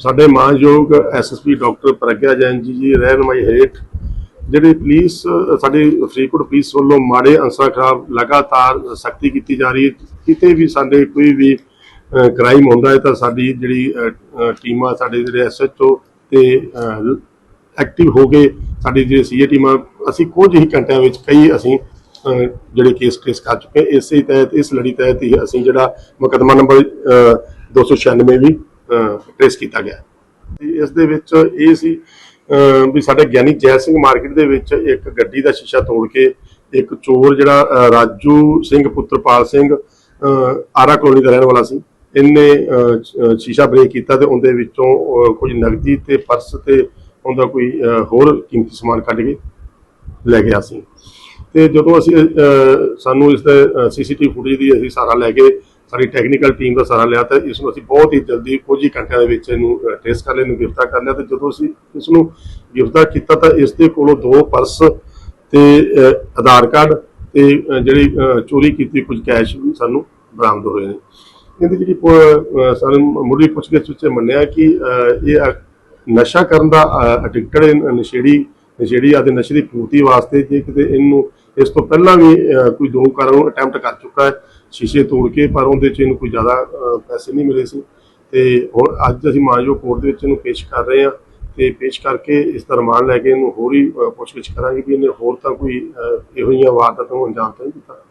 ਸਾਡੇ ਮਾਨਯੋਗ SSP doctor Pragya Jain ਜੀ ਜੀ ਰਹਿਨਮਾਈ ਹੇਠ ਜਿਹੜੀ ਪੁਲਿਸ ਅ, ਸਾਡੀ ਫਰੀਦਕੋਟ ਪੁਲਿਸ ਵੱਲੋਂ ਮਾੜੇ ਅੰਸਰਾਂ ਖਿਲਾਫ ਲਗਾਤਾਰ ਸਖਤੀ ਕੀਤੀ ਜਾ ਰਹੀ ਹੈ ਕਿਤੇ ਵੀ ਸਾਡੇ ਕੋਈ ਵੀ ਕ੍ਰਾਈਮ ਹੁੰਦਾ ਹੈ ਤਾਂ ਸਾਡੀ ਜਿਹੜੀ ਟੀਮਾਂ ਸਾਡੇ ਜਿਹੜੇ ਐਸਐਚਓ ਤੇ ਐਕਟਿਵ ਹੋ ਗਏ ਸਾਡੀ ਜਿਹੜੀ ਸੀਏ ਟੀਮਾਂ ਅਸੀਂ ਕੁਝ ਹੀ ਘੰਟਿਆਂ ਵਿੱਚ ਕਈ ਅਸੀਂ ਜਿਹੜੇ ਕੇਸ ਟ੍ਰੇਸ ਕਰ ਚੁੱਕੇ ਹਾਂ। ਇਸੇ ਤਹਿਤ ਇਸ ਲੜੀ ਤਹਿਤ ਹੀ ਅਸੀਂ ਜਿਹੜਾ ਮੁਕੱਦਮਾ ਨੰਬਰ ਅ, 296 ਵੀ ਟ੍ਰੇਸ ਕੀਤਾ ਗਿਆ। ਤੇ ਇਸ ਦੇ ਵਿੱਚ ਇਹ ਸੀ ਵੀ ਸਾਡੇ ਗਿਆਨੀ ਜੈ ਸਿੰਘ ਮਾਰਕੀਟ ਦੇ ਵਿੱਚ ਇੱਕ ਗੱਡੀ ਦਾ ਸ਼ੀਸ਼ਾ ਤੋੜ ਕੇ ਇੱਕ ਚੋਰ ਜਿਹੜਾ ਰਾਜੂ ਸਿੰਘ ਪੁੱਤਰਪਾਲ ਸਿੰਘ ਆਰਾ ਕਲੋਨੀ ਦਾ ਰਹਿਣ ਵਾਲਾ ਸੀ। ਇਹਨੇ ਸ਼ੀਸ਼ਾ ਬ੍ਰੇਕ ਕੀਤਾ ਤੇ ਉਹਦੇ ਵਿੱਚੋਂ ਅ, ਕੁਝ ਨਗਦੀ ਤੇ ਪਰਸ ਤੇ ਉਹਦਾ ਕੋਈ ਹੋਰ ਕੀਮਤੀ ਸਮਾਨ ਕੱਢ ਕੇ ਲੈ ਗਿਆ ਸੀ। ਤੇ ਜਦੋਂ ਅਸੀਂ ਅ, ਸਾਨੂੰ ਇਸ ਦਾ ਸੀਸੀਟੀਵੀ ਫੁਟੇਜ ਦੀ ਅਸੀਂ ਸਾਰਾ ਲੈ ਕੇ ਸਾਡੀ ਟੈਕਨੀਕਲ ਟੀਮ ਦਾ ਸਹਾਰਾ ਲਿਆ ਤਾਂ ਇਸ ਨੂੰ ਅਸੀਂ ਬਹੁਤ ਹੀ ਜਲਦੀ ਕੁਝ ਹੀ ਘੰਟਿਆਂ ਦੇ ਵਿੱਚ ਇਹਨੂੰ ਟ੍ਰੇਸ ਕਰ ਲਿਆ ਇਹਨੂੰ ਗ੍ਰਿਫਤਾਰ ਕਰ ਲਿਆ ਤੇ ਜਦੋਂ ਅਸੀਂ ਇਸ ਨੂੰ ਗ੍ਰਿਫਤਾਰ ਕੀਤਾ ਤਾਂ ਇਸ ਦੇ ਕੋਲੋਂ ਦੋ ਪਰਸ ਤੇ ਆਧਾਰ ਕਾਰਡ ਤੇ ਜਿਹੜੀ ਚੋਰੀ ਕੀਤੀ ਕੁਝ ਕੈਸ਼ ਵੀ ਸਾਨੂੰ ਬਰਾਮਦ ਹੋਏ ਨੇ। ਇਹਦੀ ਜਿਹੜੀ ਪੁ- ਅ, ਸਾਨੂੰ ਮੁੱਢਲੀ ਪੁੱਛਗਿੱਛ ਵਿੱਚ ਮੰਨਿਆ ਕਿ ਇਹ ਨਸ਼ਾ ਕਰਨ ਦਾ ਅਡਿਕਟਡ ਨਸ਼ੇੜੀ ਨਸ਼ੇੜੀ ਆਦੇ ਨਸ਼ੇ ਦੀ ਪੂਰਤੀ ਵਾਸਤੇ ਜੇ ਕਿਤੇ ਇਹਨੂੰ ਇਸ ਤੋਂ ਪਹਿਲਾਂ ਵੀ ਕੋਈ ਦੋ ਕਾਰਾਂ ਨੂੰ ਅਟੈਂਪਟ ਕਰ ਚੁੱਕਾ ਹੈ ਸ਼ੀਸ਼ੇ ਤੋੜ ਕੇ, ਪਰ ਉਹਦੇ ਚ ਇਹਨੂੰ ਕੋਈ ਜ਼ਿਆਦਾ ਪੈਸੇ ਨਹੀਂ ਮਿਲੇ ਸੀ। ਤੇ ਹੁਣ ਅੱਜ ਅਸੀਂ ਮਾਨਯੋਗ ਕੋਰਟ ਦੇ ਵਿੱਚ ਇਹਨੂੰ ਪੇਸ਼ ਕਰ ਰਹੇ ਹਾਂ ਤੇ ਪੇਸ਼ ਕਰਕੇ ਇਸ ਦਾ ਰਿਮਾਂਡ ਲੈ ਕੇ ਇਹਨੂੰ ਹੋਰ ਹੀ ਪੁੱਛਗਿੱਛ ਕਰਾਂਗੇ ਕਿ ਇਹਨੇ ਹੋਰ ਤਾਂ ਕੋਈ ਇਹੋ ਜਿਹੀਆਂ ਵਾਰਦਾਤਾਂ ਨੂੰ ਅੰਜਾਮ ਤਾਂ ਨਹੀਂ ਦਿੱਤਾ।